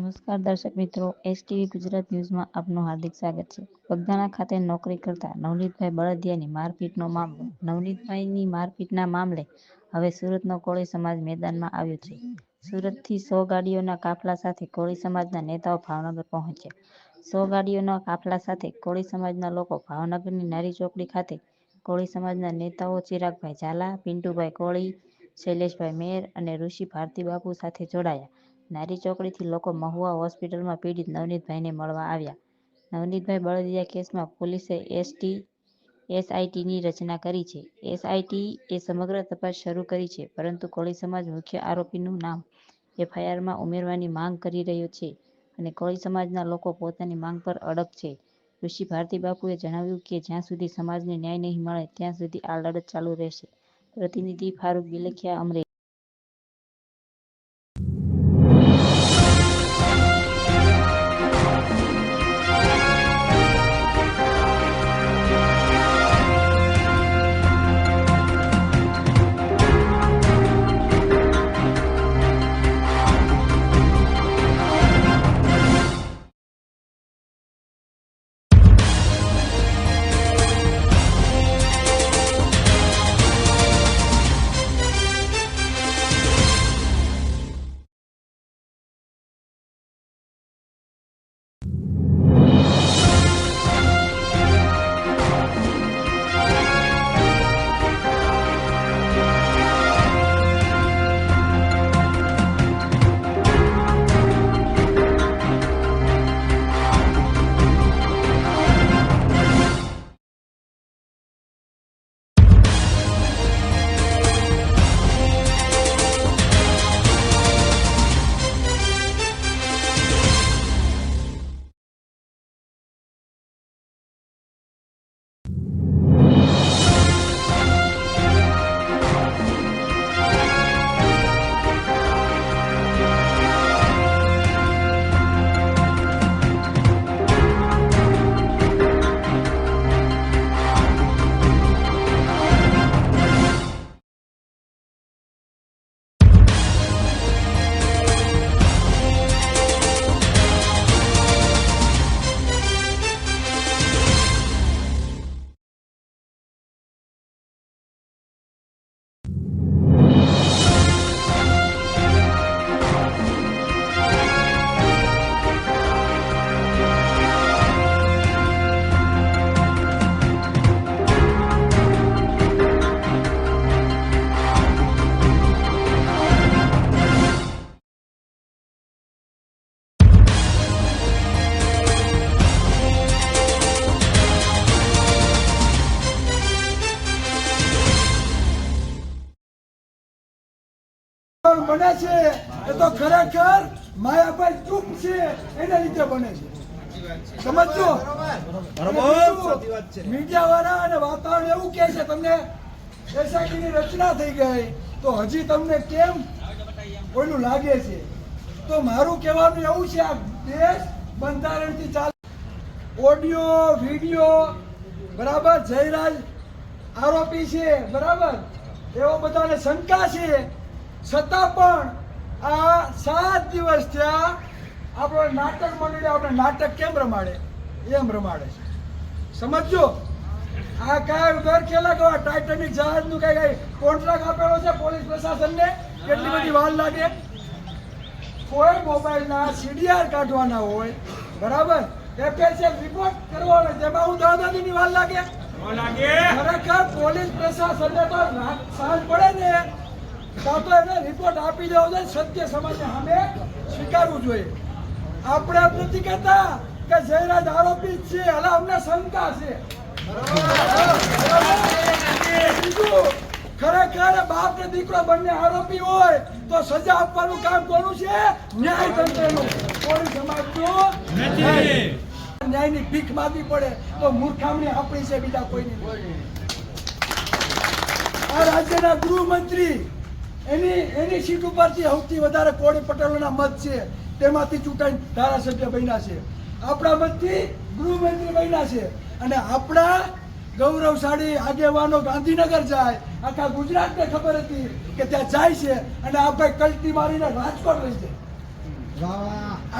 નમસ્કાર દર્શક મિત્રો, એસટીવી ગુજરાત ન્યૂઝમાં આપનું હાર્દિક સ્વાગત છે. બગદાણા ખાતે નોકરી કરતા નવનીતભાઈ બળદિયાની મારપીટનો મામલો. નવનીતભાઈની મારપીટના મામલે હવે સુરતનો કોળી સમાજ મેદાનમાં આવ્યો છે. સુરતથી સો ગાડીઓના કાફલા સાથે કોળી સમાજના નેતાઓ ભાવનગર પહોંચ્યા. સો ગાડીઓના કાફલા સાથે કોળી સમાજના લોકો ભાવનગરની નારી ચોકડી ખાતે કોળી સમાજના નેતાઓ ચિરાગભાઈ ઝાલા, પિન્ટુભાઈ કોળી, શૈલેષભાઈ મેર અને ઋષિ ભારતી બાપુ સાથે જોડાયા. નારી ચોકડીથી લોકો મહુવા હોસ્પિટલમાં પીડિત નવનીતભાઈને મળવા આવ્યા. નવનીતભાઈ બળદિયા કેસમાં પોલીસે એસટી, એસઆઈટીની રચના કરી છે. એસઆઈટી એ સમગ્ર તપાસ શરૂ કરી છે, પરંતુ કોળી સમાજ મુખ્ય આરોપીનું નામ એફઆઈઆરમાં ઉમેરવાની માંગ કરી રહ્યો છે અને કોળી સમાજના લોકો પોતાની માંગ પર અડગ છે. ઋષિ ભારતી બાપુએ જણાવ્યું કે જ્યાં સુધી સમાજને ન્યાય નહીં મળે, ત્યાં સુધી આ લડત ચાલુ રહેશે. પ્રતિનિધિ ફારૂક બિલખિયા અમરેલી. બને છે. એ તો ખરેખર માયાભાઈ ચૂપ છે. એના લીધે બને છે. સમજો મીડિયા વાળા અને વાતાવરણ એવું કે છે તમને એસઆઈટી ની રચના થઈ ગઈ. તો હજી તમને કેમ કોઈનું લાગે છે? તો મારું કહેવાનું એવું છે આ દેશ બંધારણથી ચાલે. ઓડિયો વિડિયો બરાબર? જયરાજ આરોપી છે બરાબર? એવો બધાને શંકા છે. છતાં પણ આ સાત દિવસ થયા આપણો નાટક મંડળી આપણે નાટક કેમ રમાડે? એમ રમાડે છે. સમજો આ કાંઈ ઘર ખેલા ગવા ટાઇટેનિક જહાજનું કઈ કઈ કોન્ટ્રાક્ટ આપેલો છે પોલીસ પ્રશાસનને? કેટલી બધી વાર લાગે? કોઈ મોબાઈલના સીડીઆર કાઢવાના હોય બરાબર? એફએસએલ રિપોર્ટ કરવાનો તેમાં હું દાદાની વાર લાગે? ખરેખર પોલીસ પ્રશાસનને તો સાંજ પડે ને તો તો એને રિપોર્ટ આપી દેવો જોઈએ સત્ય સમાજને સામે સ્વીકારવું જોઈએ. આપણે એમ નથી કહેતા કે જયરાજ આરોપી છે એટલે અમને શંકા છે. ખરેખર બાપ ને દીકરો બંને આરોપી હોય તો સજા આપવાનું કામ કોનું છે? ન્યાય તંત્રનું કોઈ સમાજનું નથી. ન્યાયની ભીખ માંગવી પડે તો મૂર્ખામણી આપણી છે બીજા કોઈની. આ રાજ્યના ગૃહમંત્રી એની એની સીટ ઉપરથી સૌથી વધારે કોળી પટેલોના મત છે. તેમાંથી ચૂંટાઈ ધારાસભ્ય બન્યા છે. આપણા મતથી ગૃહમંત્રી બન્યા છે. અને આપણા ગૌરવશાળી આગેવાનો ગાંધીનગર જાય, આખા ગુજરાતને ખબર હતી કે ત્યાં જાય છે અને આ ભાઈ કલ્ટી મારીને રાજકોટ રહી છે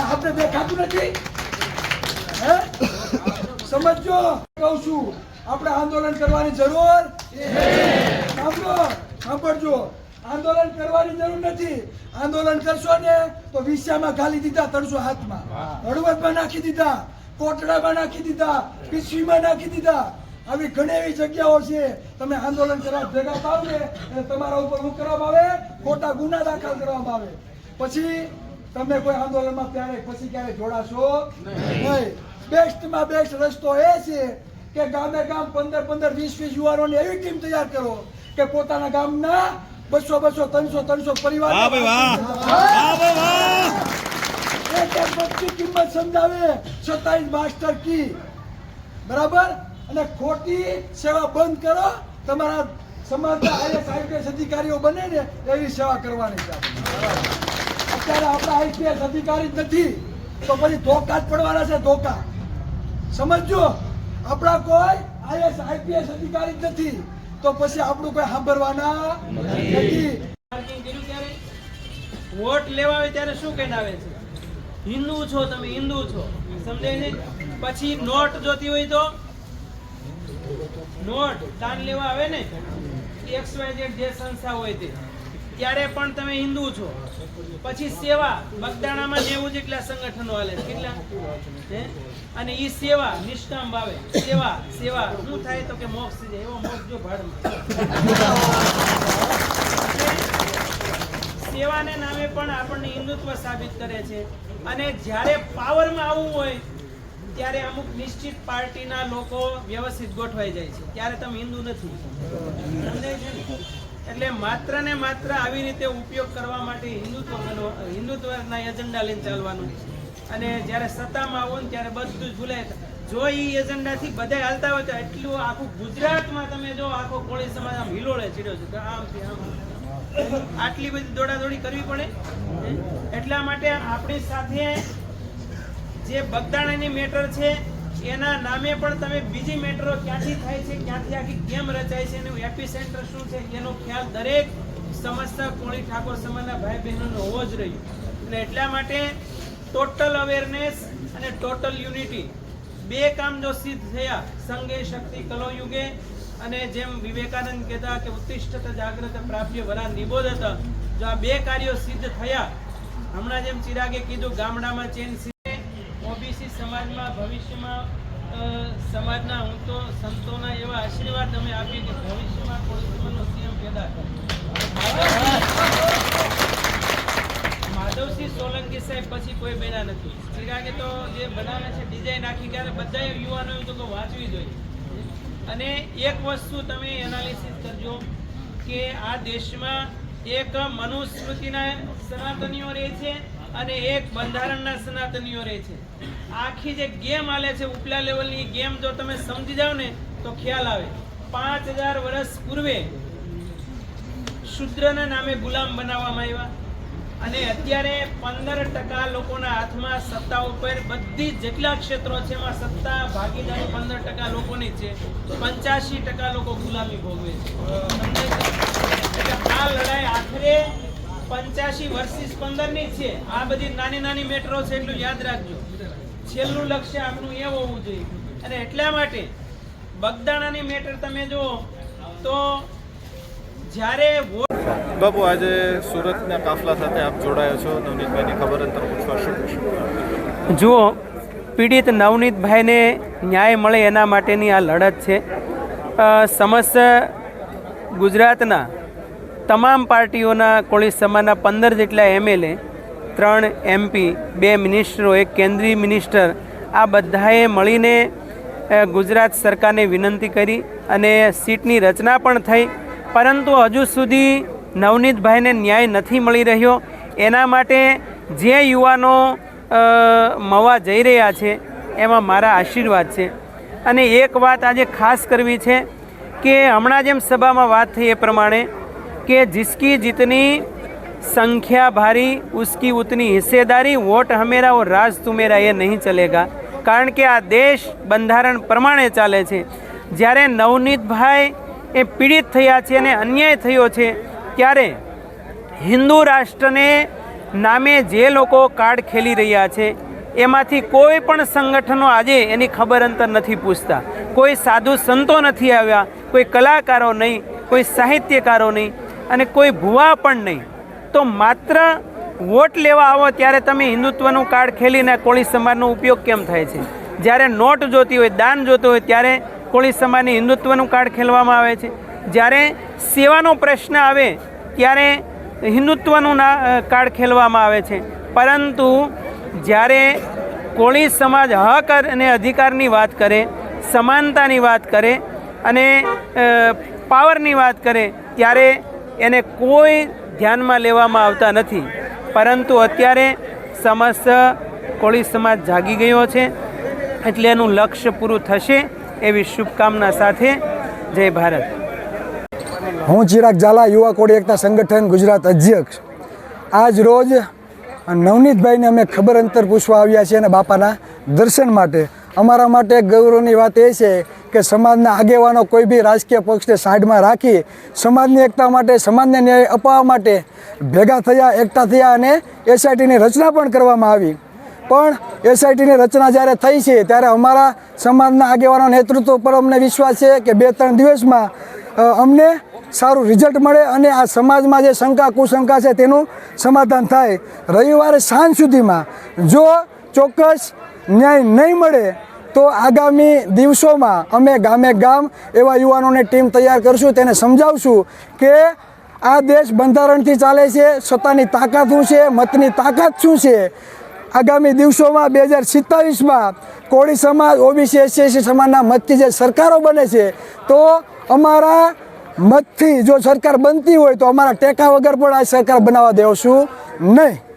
આપણે દેખાતું નથી? સમજો કહું છું, આપણે આંદોલન કરવાની જરૂર? સાંભળો, સાંભળજો. આંદોલન કરવાની જરૂર નથી. આંદોલન કરશો ને તો વિસ્યામાં ગાલી દીધા ત્રણસો હાથમાં. હળવદમાં નાખી દીધા કોટડામાં નાખી દીધા પીસવીમાં નાખી દીધા. આવી ઘણી એવી જગ્યાઓ છે. તમે આંદોલન કરવા ભેગા થાવ ને તમારા ઉપર હું કરવામાં આવે? ખોટા ગુના દાખલ કરવામાં આવે. પછી તમે કોઈ આંદોલનમાં ત્યારે પછી ક્યારે જોડાશો? નહીં. બેસ્ટમાં બેસ્ટ રસ્તો એ છે કે ગામે ગામ પંદર પંદર વીસ વીસ યુવાનોની એવી ટીમ તૈયાર કરો કે પોતાના ગામના બસો બસો ત્રણસો ત્રણસો પરિવાર. વાહ ભાઈ વાહ. વાહ વાહ. એક એક કિંમત સમજાવે. છતાંય માસ્ટર કી. બરાબર? અને ખોટી સેવા બંધ કરો. તમારા સમાજના આઈએસ આઈપીએસ અધિકારીઓ બને ને એવી સેવા કરવાની છે અત્યારે આપણા આઈપીએસ અધિકારી જ નથી. તો પછી ધોકા જ પડવાના છે ધોકા. સમજજો? આપણા કોઈ આઈએસ આઈપીએસ અધિકારી જ નથી. તો પછી આપણું કોઈ સાંભળવાના નથી. વોટ લેવા આવે ત્યારે શું કહીને આવે છે? હિન્દુ છો તમે, હિન્દુ છો. સમજાય ને પછી નોટ જોતી હોય તો? નોટ દાન લેવા આવે ને? એક્સ વાય જેડ જે સંસ્થા હોય તે. ત્યારે પણ તમે હિન્દુ છો. પછી સેવા બગદાણામાં નેવું જેટલા સંગઠનો હાલે, કેટલા? અને ઈ સેવા, નિષ્કામ ભાવે. સેવા સેવા. શું થાય તો કે મોક્ષ થઈ જાય? એવો મોક્ષ જો ભાડમાં. સેવાને નામે પણ આપણને હિન્દુત્વ સાબિત કરે છે. અને જ્યારે પાવરમાં આવવું હોય, ત્યારે અમુક નિશ્ચિત પાર્ટીના લોકો વ્યવસ્થિત ગોઠવાઈ જાય છે. ત્યારે તમે હિન્દુ નથી. સમજાય છે? એટલે માત્ર ને માત્ર આવી રીતે ઉપયોગ કરવા માટે હિન્દુત્વ હિન્દુત્વના એજન્ડા લઈને ચાલવાનું. અને જ્યારે સત્તામાં આવો ને ત્યારે બધું જ ભૂલાય જો એ એજન્ડાથી બધા હાલતા હોય તો એટલું આખું ગુજરાતમાં તમે જો આખો કોળી સમાજ આમ હિલોળે ચીડ્યો છે આમથી આમ આટલી બધી દોડાદોડી કરવી પડે? એટલા માટે આપણી સાથે જે બગદાણાની મેટર છે એના નામે પણ તમે બીજી મેટ્રો ક્યાંથી થાય છે, ક્યાંથી આખી કેમ રચાય છે એનું એપિસેન્ટર શું છે, એનો ખ્યાલ દરેક સમસ્ત કોળી ઠાકોર સમાજના ભાઈ બહેનોનો હોવો જ રહ્યો. એટલે એટલા માટે ટોટલ અવેરનેસ અને ટોટલ યુનિટી બે કામ જો સિદ્ધ થયા સંગે શક્તિ કલો યુગે અને જેમ વિવેકાનંદ કહેતા કે ઉત્તિષ્ઠત જાગ્રત પ્રાપ્ય વરા નિબોધ હતા, જો આ બે કાર્યો સિદ્ધ થયા, હમણાં જેમ ચિરાગે કીધું, ગામડામાં ચેન ભવિષ્યમાં સમાજના હું તો સંતોના એવા આશીર્વાદ અમે આપીએ કે ભવિષ્યમાં કોળીસમાનો સીએમ પેદા કરે. માધવસિંહ સોલંકી સાહેબ પછી કોઈ બન્યા નથી. ચિરાગે તો જે બનાવે છે ડિઝાઇન આખી ત્યારે બધા યુવાનોએ તો વાંચવી જોઈએ. અને એક વસ્તુ તમે એનાલિસિસ કરજો કે આ દેશમાં એક મનુસ્મૃતિના સનાતનીઓ રહે છે અને એક બંધારણના સનાતનીઓ રહે છે. આખી જે ગેમ આલે છે, ઉપલા લેવલની ગેમ જો તમે સમજી જાઓ ને, તો ખ્યાલ આવે. પાંચ હજાર વર્ષ પૂર્વે શુદ્રના નામે ગુલામ બનાવવામાં આવ્યા અને અત્યારે પંદર ટકા લોકોના હાથમાં સત્તા ઉપર બધી જેટલા ક્ષેત્રો છે, એમાં સત્તા ભાગીદારી પંદર ટકા લોકોની છે. પંચ્યાસી ટકા લોકો ગુલામી ભોગવે છે. આ લડાઈ આખરે પંચ્યાસી વર્ષથી પંદરની છે. આ બધી નાની નાની મેટ્રો છે એટલું યાદ રાખજો. છેલ્લું લક્ષ્ય આપણું એ હોવું જોઈએ. અને એટલા માટે બગદાણાની મેટર તમે જુઓ તો જ્યારે બાબુ આજે સુરતના કાફલા સાથે આપ જોડાયો છો. નવનીતભાઈની ખબર અંતર પૂછવા શું જુઓ પીડિત નવનીતભાઈને ન્યાય મળે એના માટેની આ લડત છે. સમસ્ત ગુજરાતના તમામ પાર્ટીઓના કોળી સમાજના પંદર જેટલા એમએલએ ત્રણ એમપી બે મિનિસ્ટરો, એક કેન્દ્રીય મિનિસ્ટર, આ બધાએ મળીને ગુજરાત સરકારને વિનંતી કરી અને સીટની રચના પણ થઈ. પરંતુ હજુ સુધી નવનીતભાઈને ન્યાય નથી મળી રહ્યો. એના માટે જે યુવાનો મવા જઈ રહ્યા છે, એમાં મારા આશીર્વાદ છે. અને એક વાત આજે ખાસ કરવી છે કે હમણાં જેમ સભામાં વાત થઈ એ પ્રમાણે કે જીસકી જીતની સંખ્યા ભારી ઉસકી ઉતની હિસ્સેદારી વોટ હમેરા ઓર રાજ તુમેરા એ નહીં ચલેગા કારણ કે આ દેશ બંધારણ પ્રમાણે ચાલે છે જ્યારે નવનીતભાઈ એ પીડિત થયા છે અને અન્યાય થયો છે ત્યારે હિન્દુ રાષ્ટ્રને નામે જે લોકો કાર્ડ ખેલી રહ્યા છે એમાંથી કોઈ પણ સંગઠનો આજે એની ખબર અંતર નથી પૂછતા કોઈ સાધુ સંતો નથી આવ્યા કોઈ કલાકારો નહીં કોઈ સાહિત્યકારો નહીં અને કોઈ ભુવા પણ નહીં. તો માત્ર વોટ લેવા આવો ત્યારે તમે હિન્દુત્વનું કાર્ડ ખેલીને કોળી સમાજનો ઉપયોગ કેમ થાય છે? જ્યારે નોટ જોતી હોય, દાન જોતું હોય, ત્યારે કોળી સમાજની હિન્દુત્વનું કાર્ડ ખેલવામાં આવે છે. જ્યારે સેવાનો પ્રશ્ન આવે, ત્યારે હિન્દુત્વનું ના કાર્ડ ખેલવામાં આવે છે. પરંતુ જ્યારે કોળી સમાજ હક અને અધિકારની વાત કરે, સમાનતાની વાત કરે અને પાવરની વાત કરે, ત્યારે એને કોઈ ધ્યાનમાં લેવામાં આવતા નથી. પરંતુ અત્યારે સમસ્ત કોળી સમાજ જાગી ગયો છે, એટલે એનું લક્ષ્ય પૂરું થશે એવી શુભકામના સાથે જય ભારત. હું ચિરાગ ઝાલા, યુવા કોળી એકતા સંગઠન ગુજરાત અધ્યક્ષ. આજ રોજ નવનીતભાઈને અમે ખબર અંતર પૂછવા આવ્યા છીએ અને બાપાના દર્શન માટે. અમારા માટે ગૌરવની વાત એ છે કે સમાજના આગેવાનો કોઈ બી રાજકીય પક્ષને સાઈડમાં રાખી સમાજની એકતા માટે, સમાજને ન્યાય અપાવવા માટે ભેગા થયા એકતા થયા અને એસઆઈટીની રચના પણ કરવામાં આવી. પણ એસઆઈટીની રચના જ્યારે થઈ છે, ત્યારે અમારા સમાજના આગેવાનો નેતૃત્વ પર અમને વિશ્વાસ છે કે બે ત્રણ દિવસમાં અમને સારું રિઝલ્ટ મળે અને આ સમાજમાં જે શંકા, કુશંકા છે તેનું સમાધાન થાય. રવિવારે સાંજ સુધીમાં જો ચોક્કસ ન્યાય નહીં મળે તો આગામી દિવસોમાં અમે ગામે ગામ એવા યુવાનોની ટીમ તૈયાર કરશું. તેને સમજાવશું કે આ દેશ બંધારણથી ચાલે છે, સત્તાની તાકાત શું છે, મતની તાકાત શું છે. આગામી દિવસોમાં બે હજાર સિત્તાવીસમાં કોળી સમાજ, ઓબીસી, એસસી સમાજના મતથી જે સરકારો બને છે, તો અમારા મતથી જો સરકાર બનતી હોય તો અમારા ટેકા વગર પણ આ સરકાર બનાવવા દેવશું નહીં.